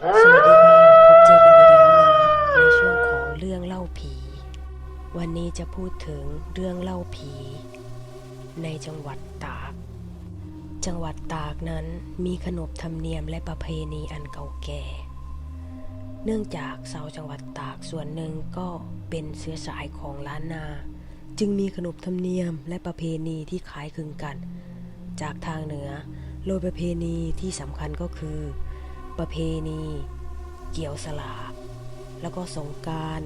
สวัสดีค่ะพบเจอกันอีกแล้วนะในช่วงของเรื่องเล่าผี วันนี้จะพูดถึงเรื่องเล่าผี ในจังหวัดตาก จังหวัดตากนั้นมีขนบธรรมเนียมและประเพณีอันเก่าแก่ เนื่องจากชาวจังหวัดตากส่วนหนึ่งก็เป็นเชื้อสายของล้านนา จึงมีขนบธรรมเนียมและประเพณีที่คล้ายคลึงกัน จากทางเหนือโดยประเพณีที่สำคัญก็คือ ประเพณี เกี่ยวสลาก แล้วก็สงการ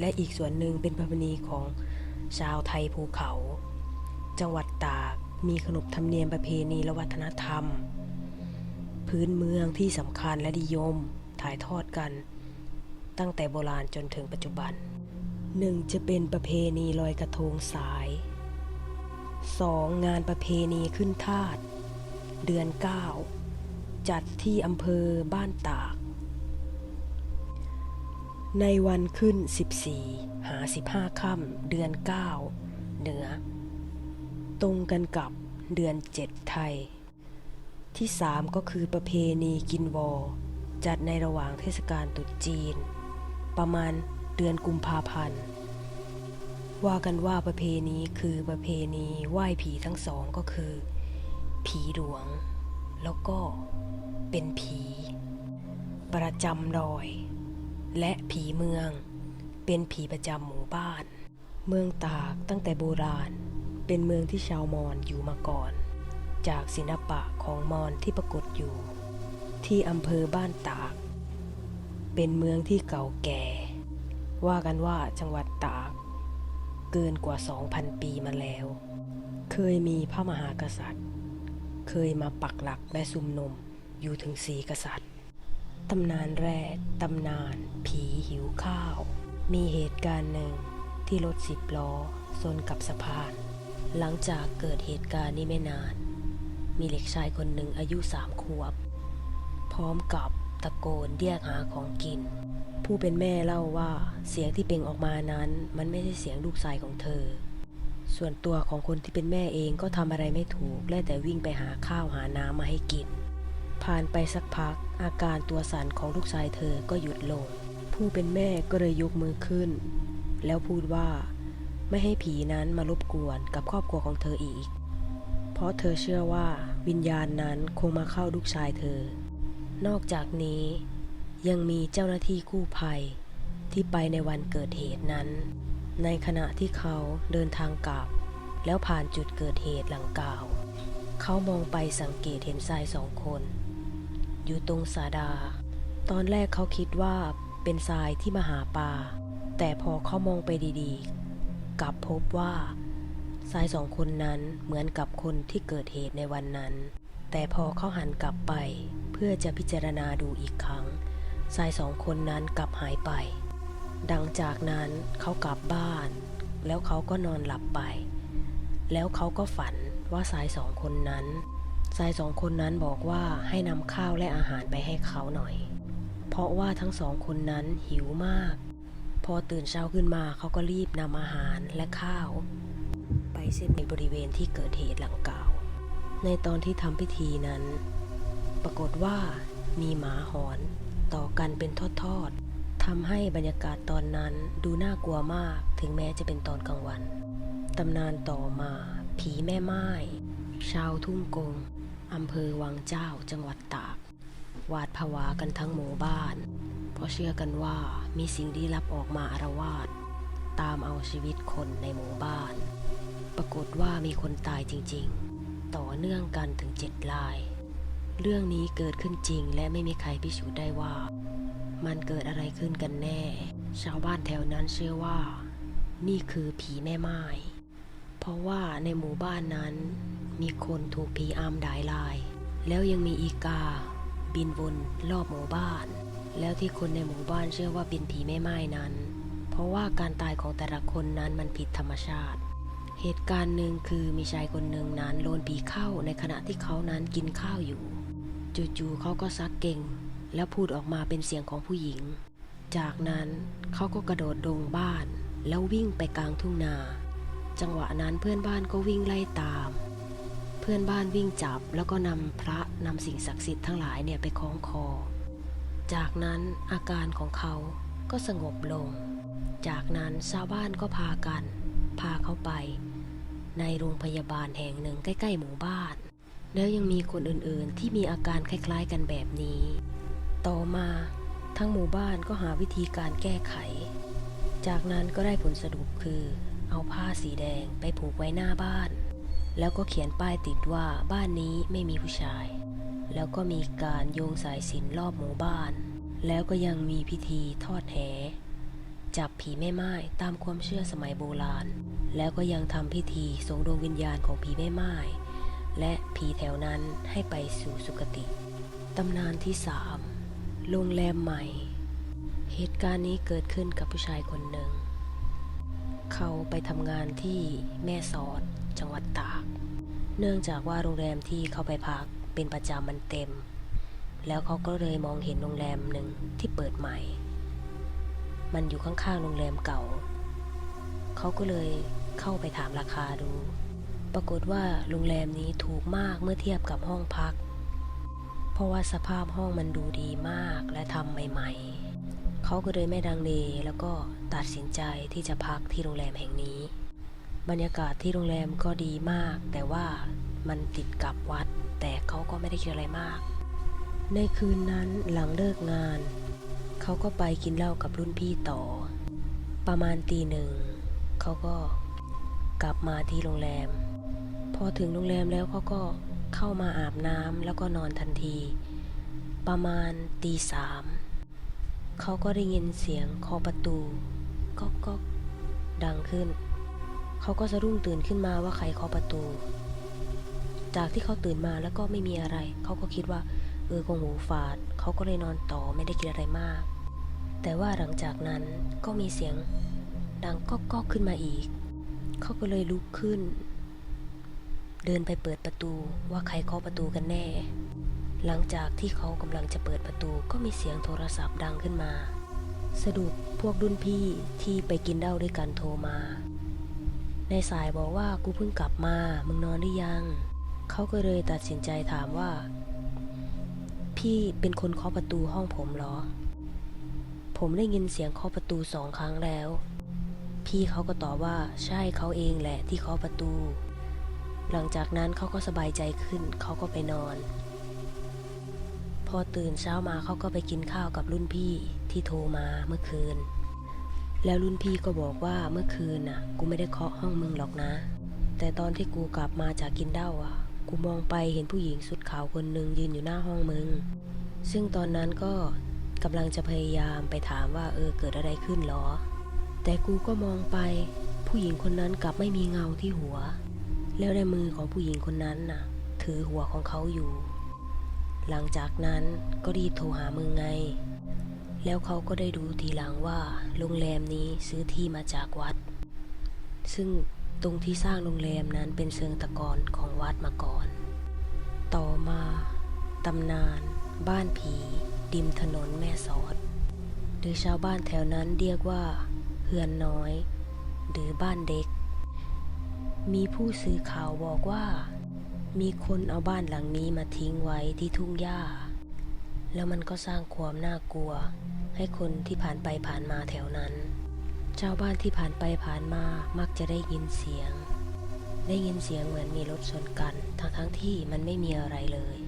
และอีกส่วนหนึ่งเป็นประเพณีของชาวไทยภูเขา จังหวัดตากมีขนบธรรมเนียมประเพณีและวัฒนธรรม พื้นเมืองที่สำคัญและนิยมถ่ายทอดกัน ตั้งแต่โบราณจนถึงปัจจุบันหนึ่งจะเป็นประเพณีลอยกระทงสาย 2. งานประเพณีขึ้นทาสเดือน 9 จัดที่อำเภอบ้านตาก ในวันขึ้น 14 หา 15 ค่ำเดือน 9 เหนือ ตรงกันกับเดือน 7 ไทย ที่ 3 ก็คือประเพณีกินวอ จัดในระหว่างเทศกาลตรุษจีน ประมาณเดือนกุมภาพันธ์ว่ากันว่าประเพณีคือประเพณีไหว้ผีทั้งสองก็คือ ผีหลวง แล้วก็เป็นผี ประจำดอย และผีเมือง เป็นผีประจำหมู่บ้าน เมืองตากตั้งแต่โบราณ เป็นเมืองที่ชาวมอญอยู่มาก่อน จากศิลปะของมอญที่ปรากฏอยู่ ที่อำเภอบ้านตาก เป็นเมืองที่เก่าแก่ ว่ากันว่าจังหวัดตาก เกินกว่า 2,000 ปีมาแล้ว เคยมีพระมหากษัตริย์ เคยมาปักหลักและซุมนมอยู่ถึงสีกษัตริย์ ตำนานแรกตำนาน ผีหิวข้าว มีเหตุการณ์หนึ่งที่รถสิบล้อชนกับสะพาน หลังจากเกิดเหตุการณ์นี้ไม่นาน มีเด็กชายคนหนึ่งอายุสามขวบ พร้อมกับตะโกนเรียกหาของกิน ผู้เป็นแม่เล่าว่าเสียงที่เป่งออกมานั้น มันไม่ใช่เสียงลูกชายของเธอ ส่วนตัวของคนที่เป็นแม่เองก็ทำอะไรไม่ถูกและแต่วิ่งไปหาข้าวหาน้ำมาให้กิน ผ่านไปสักพัก อาการตัวสั่นของลูกชายเธอก็หยุดลง ผู้เป็นแม่ก็เลยยกมือขึ้น แล้วพูดว่าไม่ให้ผีนั้นมารบกวนกับครอบครัวของเธออีก เพราะเธอเชื่อว่าวิญญาณนั้นคงมาเข้าลูกชายเธอ นอกจากนี้ ยังมีเจ้าหน้าที่กู้ภัยที่ไปในวันเกิดเหตุนั้น ในขณะที่เขาเดินทางกลับ แล้วผ่านจุดเกิดเหตุหลังกล่าว เขามองไปสังเกตเห็นชายสองคน อยู่ตรงสาดา ตอนแรกเขาคิดว่าเป็นทรายที่มาหาปลาแต่พอเขามองไปดีๆ กลับพบว่าชายสองคนนั้นเหมือนกับคนที่เกิดเหตุในวันนั้น แต่พอเขาหันกลับไป เพื่อจะพิจารณาดูอีกครั้งชายสองคนนั้นกลับหายไป ดังจากนั้นเขากลับบ้าน แล้วเขาก็นอนหลับไป แล้วเขาก็ฝันว่าชายสองคนนั้นชายสองคนนั้นบอกว่าให้นำข้าวและอาหารไปให้เขาหน่อย เพราะว่าทั้งสองคนนั้นหิวมาก พอตื่นเช้าขึ้นมาเขาก็รีบนำอาหารและข้าว ไปเส้นในบริเวณที่เกิดเหตุหลังกล่าว ในตอนที่ทำพิธีนั้น ปรากฏว่ามีหมาหอนต่อกันเป็นทอดๆ ทำให้บรรยากาศตอนนั้นดูน่ากลัวมากถึงแม้จะเป็นตอนกลางวัน ตำนานต่อมา ผีแม่ไม้ชาวทุ่งกงอำเภอวังเจ้าจังหวัดตาก หวาดผวากันทั้งหมู่บ้าน เพราะเชื่อกันว่ามีสิ่งลี้ลับออกมาอารวาสตามเอาชีวิตคนในหมู่บ้าน ปรากฏว่ามีคนตายจริงๆ ต่อเนื่องกันถึงเจ็ดราย เรื่องนี้เกิดขึ้นจริงและไม่มีใครพิสูจน์ได้ว่า มันเกิดอะไรขึ้นกันแน่ ชาวบ้านแถวนั้นเชื่อว่า นี่คือผีแม่ไม้เพราะว่าในหมู่บ้านนั้น มีคนถูกผีอำดายลาย แล้วยังมีอีกา บินวนรอบหมู่บ้าน แล้วที่คนในหมู่บ้านเชื่อว่าเป็นผีแม่ไม้นั้น เพราะว่าการตายของแต่ละคนนั้นมันผิดธรรมชาติเหตุการณ์หนึ่งคือมีชายคนหนึ่งนั้นโดนผีเข้าในขณะที่เขานั้นกินข้าวอยู่ จู่ๆเขาก็ซักเก่ง แล้วพูดออกมาเป็นเสียงของผู้หญิง จากนั้นเขาก็กระโดดลงบ้าน แล้ววิ่งไปกลางทุ่งนา จังหวะนั้นเพื่อนบ้านก็วิ่งไล่ตาม เพื่อนบ้านวิ่งจับแล้วก็นำพระนำสิ่งศักดิ์สิทธิ์ทั้งหลายเนี่ยไปคล้องคอ จากนั้นอาการของเขาก็สงบลง จากนั้นชาวบ้านก็พากัน พาเขาไป ในโรงพยาบาลแห่งหนึ่งใกล้ ๆ หมู่บ้าน แล้วยังมีคนอื่นๆที่มีอาการคล้าย ๆ กันแบบนี้ ต่อมาทั้งหมู่บ้านก็หาวิธีการแก้ไข จากนั้นก็ได้ผลสรุปคือ เอาผ้าสีแดงไปผูกไว้หน้าบ้าน แล้วก็เขียนป้ายติดว่าบ้านนี้ไม่มีผู้ชาย แล้วก็มีการโยงสายสินรอบหมู่บ้าน แล้วก็ยังมีพิธีทอดแหจับผีแม่ไม้ตามความเชื่อสมัยโบราณ แล้วก็ยังทำพิธีส่งดวงวิญญาณของผีแม่ไม้และผีแถวนั้นให้ไปสู่สุคติ ตำนานที่สาม โรงแรมใหม่ เหตุการณ์นี้เกิดขึ้นกับผู้ชายคนหนึ่ง เขาไปทำงานที่แม่สอดจังหวัดตาก เนื่องจากว่าโรงแรมที่เขาไปพักเป็นประจำมันเต็ม แล้วเขาก็เลยมองเห็นโรงแรมหนึ่งที่เปิดใหม่ มันอยู่ข้างๆโรงแรมเก่า เขาก็เลยเข้าไปถามราคาดู ปรากฏว่าโรงแรมนี้ถูกมากเมื่อเทียบกับห้องพัก เพราะว่าสภาพห้องมันดูดีมากและทำใหม่ๆ เขาก็เลยไม่ดังเลแล้วก็ตัดสินใจที่จะพักที่โรงแรมแห่งนี้ บรรยากาศที่โรงแรมก็ดีมาก แต่ว่ามันติดกับวัด แต่เขาก็ไม่ได้คิดอะไรมาก ในคืนนั้นหลังเลิกงาน เขาก็ไปกินเหล้ากับรุ่นพี่ต่อ ประมาณตีหนึ่งเขาก็กลับมาที่โรงแรม พอถึงโรงแรมแล้วเขาก็ เข้ามาอาบน้ำแล้วก็นอนทันที ประมาณตีสามเขาก็ได้ยินเสียงเคาะประตูก๊กก๊กดังขึ้น เขาก็สะดุ้งตื่นขึ้นมาว่าใครเคาะประตู จากที่เขาตื่นมาแล้วก็ไม่มีอะไร เขาก็คิดว่าเออคงหูฝาด เขาก็เลยนอนต่อไม่ได้คิดอะไรมาก แต่ว่าหลังจากนั้นก็มีเสียงดังก๊กก๊กขึ้นมาอีก เขาก็เลยลุกขึ้น เดินไปเปิดประตูว่าใครเคาะประตูกันแน่ หลังจากที่เขากำลังจะเปิดประตูก็มีเสียงโทรศัพท์ดังขึ้นมาสะดุดพวกรุ่นพี่ที่ไปกินเหล้าด้วยกันโทรมา ในสายบอกว่ากูเพิ่งกลับมา มึงนอนหรือยัง เขาก็เลยตัดสินใจถามว่า พี่เป็นคนเคาะประตูห้องผมเหรอ ผมได้ยินเสียงเคาะประตูสองครั้งแล้ว พี่เขาก็ตอบว่าใช่เขาเองแหละที่เคาะประตู หลังจากนั้นเขาก็สบายใจขึ้น เขาก็ไปนอน พอตื่นเช้ามาเขาก็ไปกินข้าวกับรุ่นพี่ที่โทรมาเมื่อคืน แล้วรุ่นพี่ก็บอกว่าเมื่อคืนน่ะ กูไม่ได้เคาะห้องมึงหรอกนะ แต่ตอนที่กูกลับมาจากกินเหล้าอะ กูมองไปเห็นผู้หญิงสุดขาวคนหนึ่งยืนอยู่หน้าห้องมึง ซึ่งตอนนั้นก็กำลังจะพยายามไปถามว่าเออเกิดอะไรขึ้นหรอ แต่กูก็มองไป ผู้หญิงคนนั้นกลับไม่มีเงาที่หัว แล้วในมือของผู้หญิงคนนั้นน่ะ ถือหัวของเขาอยู่ หลังจากนั้นก็รีบโทรหามึงไง แล้วเขาก็ได้ดูทีหลังว่าโรงแรมนี้ซื้อที่มาจากวัด ซึ่งตรงที่สร้างโรงแรมนั้นเป็นเชิงตะกอนของวัดมาก่อน ต่อมาตำนาน บ้านผี ดิมถนนแม่สอด หรือชาวบ้านแถวนั้นเรียกว่าเฮือนน้อย หรือบ้านเด็ก มีผู้สื่อข่าวบอกว่า มีคนเอาบ้านหลังนี้มาทิ้งไว้ที่ทุ่งหญ้า แล้วมันก็สร้างความน่ากลัว ให้คนที่ผ่านไปผ่านมาแถวนั้นชาวบ้านที่ผ่านไปผ่านมามักจะได้ยินเสียง ได้ยินเสียงเหมือนมีรถชนกัน ทั้งทั้งที่มันไม่มีอะไรเลย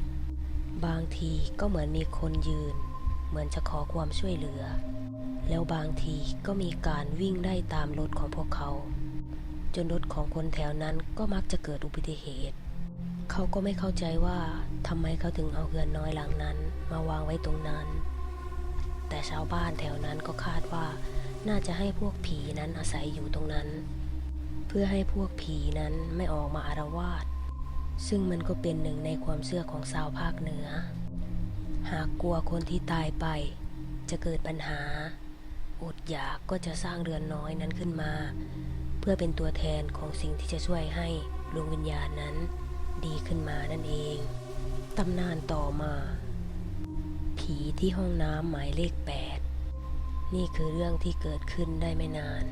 บางทีก็เหมือนมีคนยืน เหมือนจะขอความช่วยเหลือ แล้วบางทีก็มีการวิ่งไล่ตามรถของพวกเขา จนรถของคนแถวนั้นก็มักจะเกิดอุบัติเหตุ เขาก็ไม่เข้าใจว่าทำไมเขาถึงเอาเรือนน้อยหลังนั้นมาวางไว้ตรงนั้น แต่ชาวบ้านแถวนั้นก็คาดว่า น่าจะให้พวกผีนั้นอาศัยอยู่ตรงนั้น เพื่อให้พวกผีนั้นไม่ออกมาอารวาสซึ่งมันก็เป็นหนึ่งในความเชื่อของชาวภาคเหนือ หากกลัวคนที่ตายไป จะเกิดปัญหาอดอยากก็จะสร้างเรือนน้อยนั้นขึ้นมา พื่อเป็นตัวแทนของสิ่งที่จะช่วยให้ดวงวิญญาณนั้น ดีขึ้นมานั่นเอง ตำนานต่อมา ผีที่ห้องน้ำหมายเลข 8 นี่คือเรื่องที่เกิดขึ้นได้ไม่นาน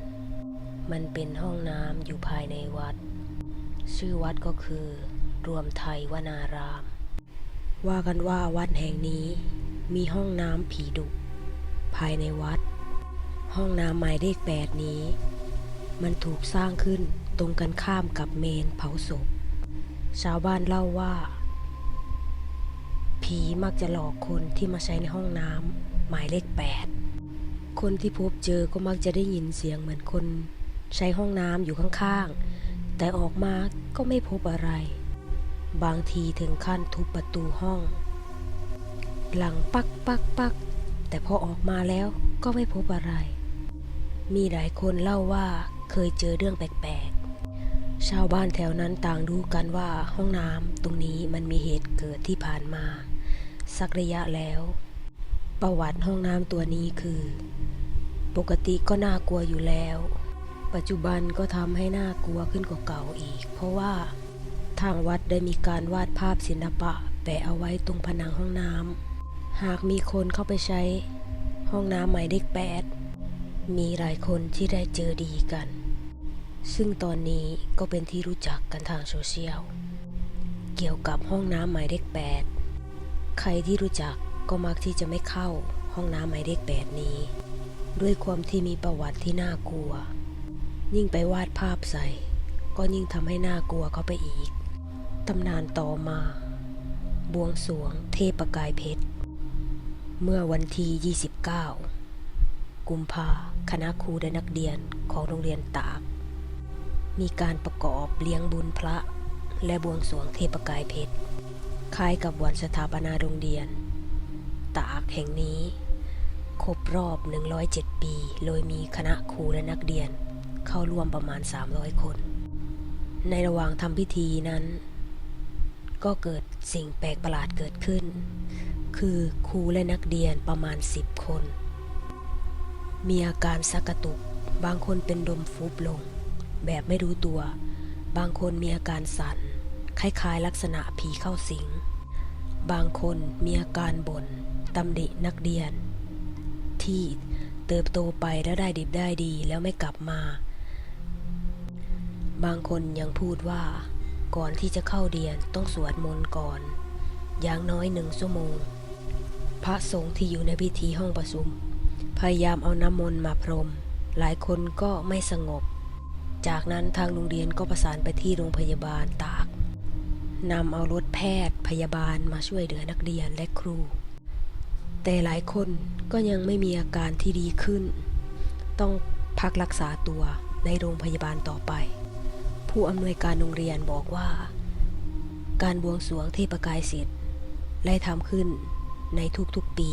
มันเป็นห้องน้ำอยู่ภายในวัด ชื่อวัดก็คือ รวมไทยวนาราม ว่ากันว่าวัดแห่งนี้มีห้องน้ำผีดุ ภายในวัด ห้องน้ำหมายเลขแปดนี้ มันถูกสร้างขึ้นตรงกันข้ามกับเมนเผาศพ ชาวบ้านเล่าว่า ผีมักจะหลอกคนที่มาใช้ในห้องน้ำหมายเลขแปดคนที่พบเจอก็มักจะได้ยินเสียงเหมือนคนใช้ห้องน้ำอยู่ข้างๆ แต่ออกมาก็ไม่พบอะไร บางทีถึงขั้นทุบประตูห้อง หลังปักปักปักแต่พอออกมาแล้วก็ไม่พบอะไร มีหลายคนเล่าว่า เคยเจอเรื่องแปลกๆ ชาวบ้านแถวนั้นต่างรู้กันว่าห้องน้ำตรงนี้มันมีเหตุเกิดที่ผ่านมา สักระยะแล้ว ประวัติห้องน้ำตัวนี้คือ ปกติก็น่ากลัวอยู่แล้ว ปัจจุบันก็ทำให้น่ากลัวขึ้นกว่าเก่าอีก เพราะว่าทางวัดได้มีการวาดภาพศิลปะแปะเอาไว้ตรงผนังห้องน้ำหากมีคนเข้าไปใช้ ห้องน้ำหมายเลขแปดมีหลายคนที่ได้เจอดีกัน ซึ่งตอนนี้ก็เป็นที่รู้จักกันทางโซเชียล เกี่ยวกับห้องน้ำหมายเลขแปดใครที่รู้จักก็มักที่จะไม่เข้าห้องน้ำหมายเลขแปดนี้ ด้วยความที่มีประวัติที่น่ากลัว ยิ่งไปวาดภาพใส่ ก็ยิ่งทำให้น่ากลัวเข้าไปอีก ตำนานต่อมา บวงสวงเทพกายเพชร เมื่อวันที่ 29 กุมภาคณะครูและนักเรียนของโรงเรียนตาก มีการประกอบเลี้ยงบุญพระ และบวงสรวงเทพกายเพชรคล้ายกับวันสถาปนาโรงเรียน ตากแห่งนี้ ครบรอบ 107 ปี โดยมีคณะครูและนักเรียน เข้าร่วมประมาณ 300 คน ในระหว่างทำพิธีนั้น ก็เกิดสิ่งแปลกประหลาดเกิดขึ้น คือครูและนักเรียนประมาณ 10 คน มีอาการสักกระตุก บางคนเป็นดมฟุบลง แบบไม่รู้ตัว บางคนมีอาการสั่น คล้ายๆลักษณะผีเข้าสิง บางคนมีอาการบน่นตำหนินักเรียน ที่เติบโตไปแล้วได้ดิบได้ดีแล้วไม่กลับมา บางคนยังพูดว่า ก่อนที่จะเข้าเรียนต้องสวดมนต์ก่อน อย่างน้อยหนึ่งชั่วโมง พระสงฆ์ที่อยู่ในพิธีห้องประชุม พยายามเอาน้ำมนต์มาพรม หลายคนก็ไม่สงบ จากนั้นทางโรงเรียนก็ประสานไปที่โรงพยาบาลตากนำเอารถแพทย์พยาบาลมาช่วยเหลือนักเรียนและครู แต่หลายคนก็ยังไม่มีอาการที่ดีขึ้น ต้องพักรักษาตัวในโรงพยาบาลต่อไป ผู้อำนวยการโรงเรียนบอกว่า การบวงสรวงเทพกายสิทธิ์ได้ทำขึ้นในทุกๆปี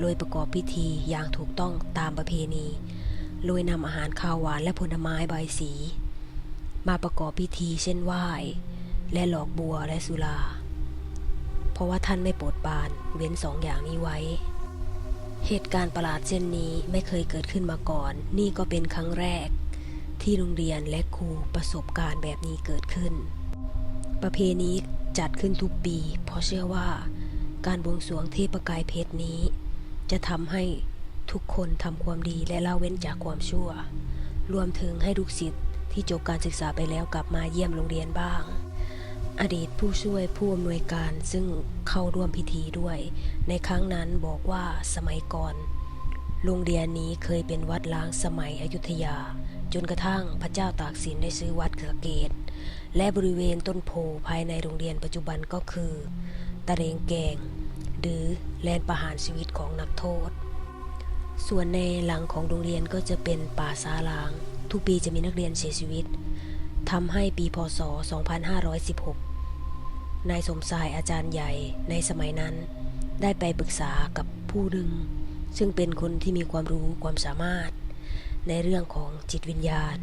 โดยประกอบพิธีอย่างถูกต้องตามประเพณี โดยนำอาหารข้าวหวานและผลไม้ใบสี มาประกอบพิธีเช่นไหว้ และหลอกบัวและสุรา เพราะว่าท่านไม่โปรดปานเว้นสองอย่างนี้ไว้ เหตุการณ์ประหลาดเช่นนี้ไม่เคยเกิดขึ้นมาก่อน นี่ก็เป็นครั้งแรก ที่โรงเรียนและครูประสบการณ์แบบนี้เกิดขึ้น ประเพณีจัดขึ้นทุกปี เพราะเชื่อว่า การบวงสรวงเทพกายเพชรนี้ จะทำให้ ทุกคนทำความดีและละเว้นจากความชั่ว รวมถึงให้ลูกศิษย์ที่จบการศึกษาไปแล้วกลับมาเยี่ยมโรงเรียนบ้าง อดีตผู้ช่วยผู้อำนวยการซึ่งเข้าร่วมพิธีด้วย ในครั้งนั้นบอกว่าสมัยก่อน โรงเรียนนี้เคยเป็นวัดล้างสมัยอยุธยา จนกระทั่งพระเจ้าตากสินได้ซื้อวัดเกือเกต และบริเวณต้นโพภายในโรงเรียนปัจจุบันก็คือ ตะเรงแกง หรือแลนประหารชีวิตของนักโทษ ส่วนในหลังของโรงเรียนก็จะเป็นป่าซาลาง ทุกปีจะมีนักเรียนเสียชีวิตทำให้ปีพศ 2516 นายสมชายอาจารย์ใหญ่ในสมัยนั้น ได้ไปปรึกษากับผู้ดึง ซึ่งเป็นคนที่มีความรู้ความสามารถ ในเรื่องของจิตวิญญาณ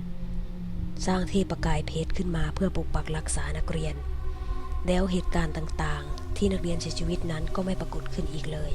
สร้างเทพประกายเพชรขึ้นมาเพื่อปกปักรักษานักเรียน แล้วเหตุการณ์ต่างๆ ที่นักเรียนเสียชีวิตนั้นก็ไม่ปรากฏขึ้นอีกเลย